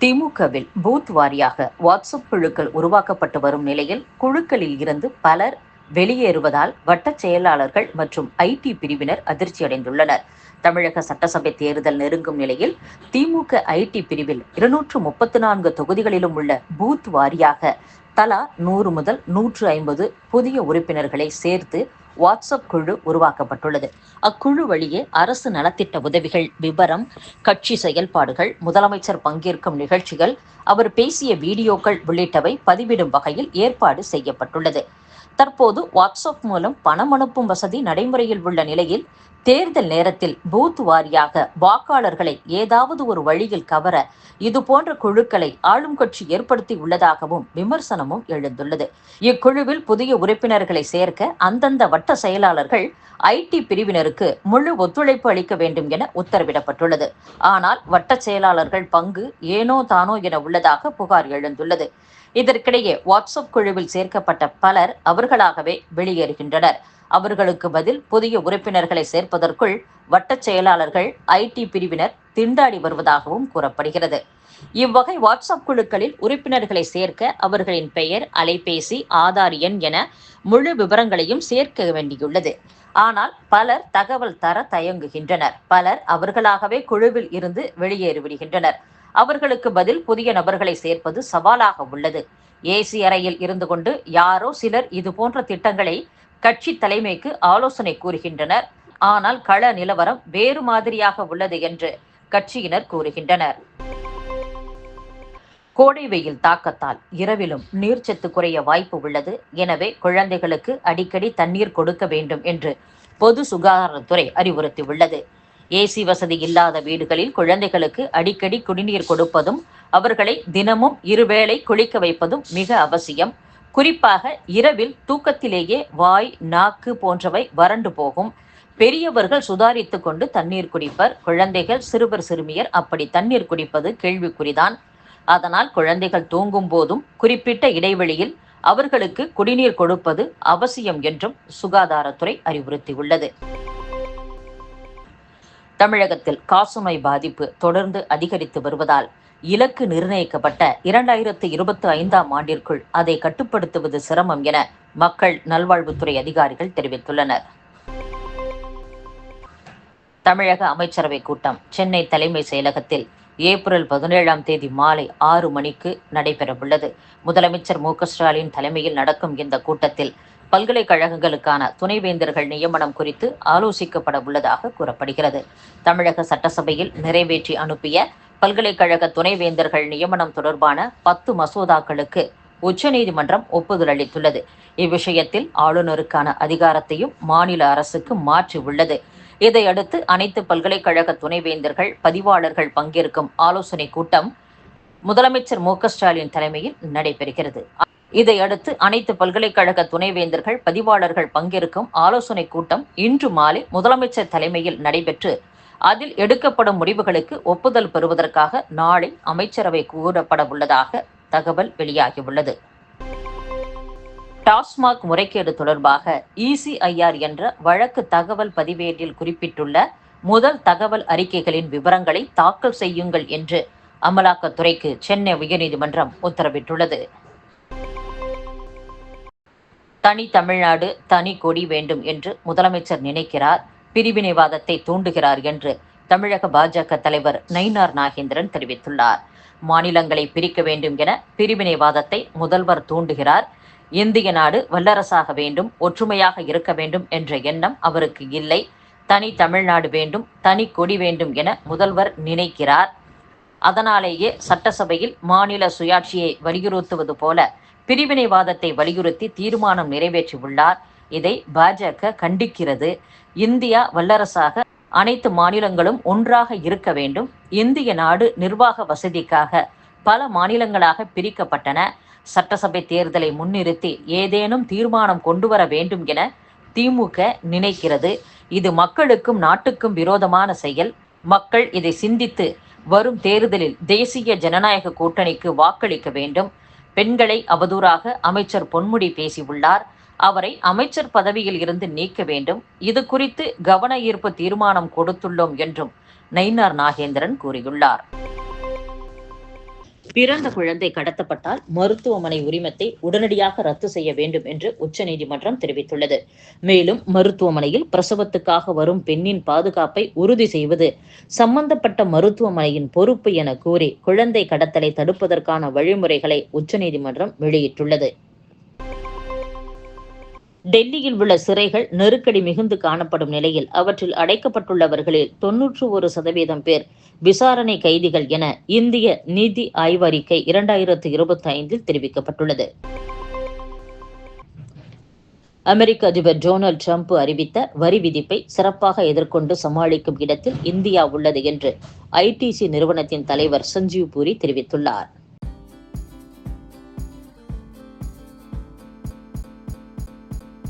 திமுகவில் பூத் வாரியாக வாட்ஸ்அப் குழுக்கள் உருவாக்கப்பட்டு வரும் நிலையில் குழுக்களில் இருந்து பலர் வெளியேறுவதால் வட்ட செயலாளர்கள் மற்றும் ஐடி பிரிவினர் அதிர்ச்சியடைந்துள்ளனர். தமிழக சட்டசபை தேர்தல் நெருங்கும் நிலையில் திமுக ஐடி பிரிவில் இருநூற்று முப்பத்தி நான்கு தொகுதிகளிலும் உள்ள பூத் வாரியாக தலா நூறு முதல் நூற்று ஐம்பது புதிய உறுப்பினர்களை சேர்த்து வாட்ஸ்அப் குழு உருவாக்கப்பட்டுள்ளது. அக்குழு வழியே அரசு நலத்திட்ட உதவிகள் விபரம் கட்சி செயல்பாடுகள் முதலமைச்சர் பங்கேற்கும் நிகழ்ச்சிகள் அவர் பேசிய வீடியோக்கள் உள்ளிட்டவை பதிவிடும் வகையில் ஏற்பாடு செய்யப்பட்டுள்ளது. தற்போது வாட்ஸ்அப் மூலம் பணம் அனுப்பும் வசதி நடைமுறையில் உள்ள நிலையில் தேர்தல் நேரத்தில் பூத் வாரியாக வாக்காளர்களை ஏதாவது ஒரு வழியில் கவர இது போன்ற குழுக்களை ஆளும் கட்சி ஏற்படுத்தி உள்ளதாகவும் விமர்சனமும் எழுந்துள்ளது. இக்குழுவில் புதிய உறுப்பினர்களை சேர்க்க அந்தந்த வட்ட செயலாளர்கள் ஐடி பிரிவினருக்கு முழு ஒத்துழைப்பு அளிக்க வேண்டும் என உத்தரவிடப்பட்டுள்ளது. ஆனால் வட்ட செயலாளர்கள் பங்கு ஏனோ தானோ என உள்ளதாக புகார் எழுந்துள்ளது. இதற்கிடையே வாட்ஸ்அப் குழுவில் சேர்க்கப்பட்ட பலர் அவர்களாகவே வெளியேறுகின்றனர். அவர்களுக்கு பதில் புதிய உறுப்பினர்களை சேர்ப்பதற்குள் வட்டச் செயலாளர்கள் ஐடி பிரிவினர் திண்டாடி வருவதாகவும் கூறப்படுகிறது. இவ்வகை வாட்ஸ்அப் குழுக்களில் உறுப்பினர்களை சேர்க்க அவர்களின் பெயர் அலைபேசி ஆதார் எண் என முழு விவரங்களையும் சேர்க்க வேண்டியுள்ளது. ஆனால் பலர் தகவல் தர தயங்குகின்றனர். பலர் அவர்களாகவே குழுவில் இருந்து வெளியேறிவிடுகின்றனர். அவர்களுக்கு பதில் புதிய நபர்களை சேர்ப்பது சவாலாக உள்ளது. ஏசி அறையில் இருந்து கொண்டு யாரோ சிலர் இது போன்ற திட்டங்களை கட்சி தலைமைக்கு ஆலோசனை கூறுகின்றனர். ஆனால் கள நிலவரம் வேறு மாதிரியாக உள்ளது என்று கட்சியினர் கூறுகின்றனர். கோடை வெயில் தாக்கத்தால் இரவிலும் நீர்ச்சத்து குறைய வாய்ப்பு உள்ளது. எனவே குழந்தைகளுக்கு அடிக்கடி தண்ணீர் கொடுக்க வேண்டும் என்று பொது சுகாதாரத்துறை அறிவுறுத்தியுள்ளது. ஏசி வசதி இல்லாத வீடுகளில் குழந்தைகளுக்கு அடிக்கடி குடிநீர் கொடுப்பதும் அவர்களை தினமும் இருவேளை குளிக்க வைப்பதும் மிக அவசியம். குறிப்பாக இரவில் தூக்கத்திலேயே வாய் நாக்கு போன்றவை வறண்டு போகும். பெரியவர்கள் சுதாரித்து கொண்டு தண்ணீர் குடிப்பர். குழந்தைகள் சிறுவர் சிறுமியர் அப்படி தண்ணீர் குடிப்பது கேள்விக்குறிதான். அதனால் குழந்தைகள் தூங்கும் போதும் குறிப்பிட்ட இடைவெளியில் அவர்களுக்கு குடிநீர் கொடுப்பது அவசியம் என்றும் சுகாதாரத்துறை அறிவுறுத்தியுள்ளது. தமிழகத்தில் காசுமை பாதிப்பு தொடர்ந்து அதிகரித்து வருவதால் இலக்கு நிர்ணயிக்கப்பட்ட இரண்டாயிரத்து இருபத்தி ஐந்தாம் ஆண்டிற்குள் அதை கட்டுப்படுத்துவது சிரமம் என மக்கள் நல்வாழ்வுத்துறை அதிகாரிகள் தெரிவித்துள்ளனர். தமிழக அமைச்சரவை கூட்டம் சென்னை தலைமை செயலகத்தில் ஏப்ரல் பதினேழாம் தேதி மாலை ஆறு மணிக்கு நடைபெறவுள்ளது. முதலமைச்சர் மு ஸ்டாலின் தலைமையில் நடக்கும் இந்த கூட்டத்தில் பல்கலைக்கழகங்களுக்கான துணைவேந்தர்கள் நியமனம் குறித்து ஆலோசிக்கப்பட உள்ளதாக கூறப்படுகிறது. தமிழக சட்டசபையில் நிறைவேற்றி அனுப்பிய பல்கலைக்கழக துணைவேந்தர்கள் நியமனம் தொடர்பான பத்து மசோதாக்களுக்கு உச்சநீதிமன்றம் ஒப்புதல் அளித்துள்ளது. இவ்விஷயத்தில் ஆளுநருக்கான அதிகாரத்தையும் மாநில அரசுக்கு மாற்றி உள்ளது. இதையடுத்து அனைத்து பல்கலைக்கழக துணைவேந்தர்கள் பதிவாளர்கள் பங்கேற்கும் ஆலோசனை கூட்டம் முதலமைச்சர் மு ஸ்டாலின் தலைமையில் நடைபெறுகிறது. இதையடுத்து அனைத்து பல்கலைக்கழக துணைவேந்தர்கள் பதிவாளர்கள் பங்கேற்கும் ஆலோசனை கூட்டம் இன்று மாலை முதலமைச்சர் தலைமையில் நடைபெற்று அதில் எடுக்கப்படும் முடிவுகளுக்கு ஒப்புதல் பெறுவதற்காக நாளை அமைச்சரவை கூறப்பட உள்ளதாக தகவல் வெளியாகியுள்ளது. டாஸ்மாக் முறைகேடு தொடர்பாக இசிஐஆர் என்ற வழக்கு தகவல் பதிவேட்டில் குறிப்பிட்டுள்ள முதல் தகவல் அறிக்கைகளின் விவரங்களை தாக்கல் செய்யுங்கள் என்று அமலாக்கத்துறைக்கு சென்னை உயர்நீதிமன்றம் உத்தரவிட்டுள்ளது. தனி தமிழ்நாடு தனி கொடி வேண்டும் என்று முதலமைச்சர் நினைக்கிறார். பிரிவினைவாதத்தை தூண்டுகிறார் என்று தமிழக பாஜக தலைவர் நயினார் நாகேந்திரன் தெரிவித்துள்ளார். மாநிலங்களை பிரிக்க வேண்டும் என பிரிவினைவாதத்தை முதல்வர் தூண்டுகிறார். இந்திய நாடு வல்லரசாக வேண்டும் ஒற்றுமையாக இருக்க வேண்டும் என்ற எண்ணம் அவருக்கு இல்லை. தனி தமிழ்நாடு வேண்டும் தனி கொடி வேண்டும் என முதல்வர் நினைக்கிறார். அதனாலேயே சட்டசபையில் மாநில சுயாட்சியை வலியுறுத்துவது போல பிரிவினைவாதத்தை வலியுறுத்தி தீர்மானம் நிறைவேற்றியுள்ளார். இதை பாஜக கண்டிக்கிறது. இந்தியா வல்லரசாக அனைத்து மாநிலங்களும் ஒன்றாக இருக்க வேண்டும். இந்திய நாடு நிர்வாக வசதிக்காக பல மாநிலங்களாக பிரிக்கப்பட்டன. சட்டசபை தேர்தலை முன்னிறுத்தி ஏதேனும் தீர்மானம் கொண்டு வர வேண்டும் என திமுக நினைக்கிறது. இது மக்களுக்கும் நாட்டுக்கும் விரோதமான செயல். மக்கள் இதை சிந்தித்து வரும் தேர்தலில் தேசிய ஜனநாயக கூட்டணிக்கு வாக்களிக்க வேண்டும். பெண்களை அவதூறாக அமைச்சர் பொன்முடி பேசியுள்ளார். அவரை அமைச்சர் பதவியில் இருந்து நீக்க வேண்டும். இது குறித்து கவன ஈர்ப்பு தீர்மானம் கொடுத்துள்ளோம் என்றும் நயினார் நாகேந்திரன் கூறியுள்ளார். பிறந்த குழந்தை கடத்தப்பட்டால் மருத்துவமனை உரிமத்தை உடனடியாக ரத்து செய்ய வேண்டும் என்று உச்சநீதிமன்றம் தெரிவித்துள்ளது. மேலும் மருத்துவமனையில் பிரசவத்துக்காக வரும் பெண்ணின் பாதுகாப்பை உறுதி செய்வது சம்பந்தப்பட்ட மருத்துவமனையின் பொறுப்பு என கூறி குழந்தை கடத்தலை தடுப்பதற்கான வழிமுறைகளை உச்சநீதிமன்றம் வெளியிட்டுள்ளது. டெல்லியில் உள்ள சிறைகள் நெருக்கடி மிகுந்து காணப்படும் நிலையில் அவற்றில் அடைக்கப்பட்டுள்ளவர்களில் தொன்னூற்று ஒரு சதவீதம் பேர் விசாரணை கைதிகள் என இந்திய நிதி ஆய்வறிக்கை இரண்டாயிரத்து இருபத்தி ஐந்தில் தெரிவிக்கப்பட்டுள்ளது. அமெரிக்க அதிபர் டொனால்டு ட்ரம்ப் அறிவித்த வரி விதிப்பை சிறப்பாக எதிர்கொண்டு சமாளிக்கும் இடத்தில் இந்தியா உள்ளது என்று ஐடிசி நிறுவனத்தின் தலைவர் சஞ்சீவ் பூரி தெரிவித்துள்ளார்.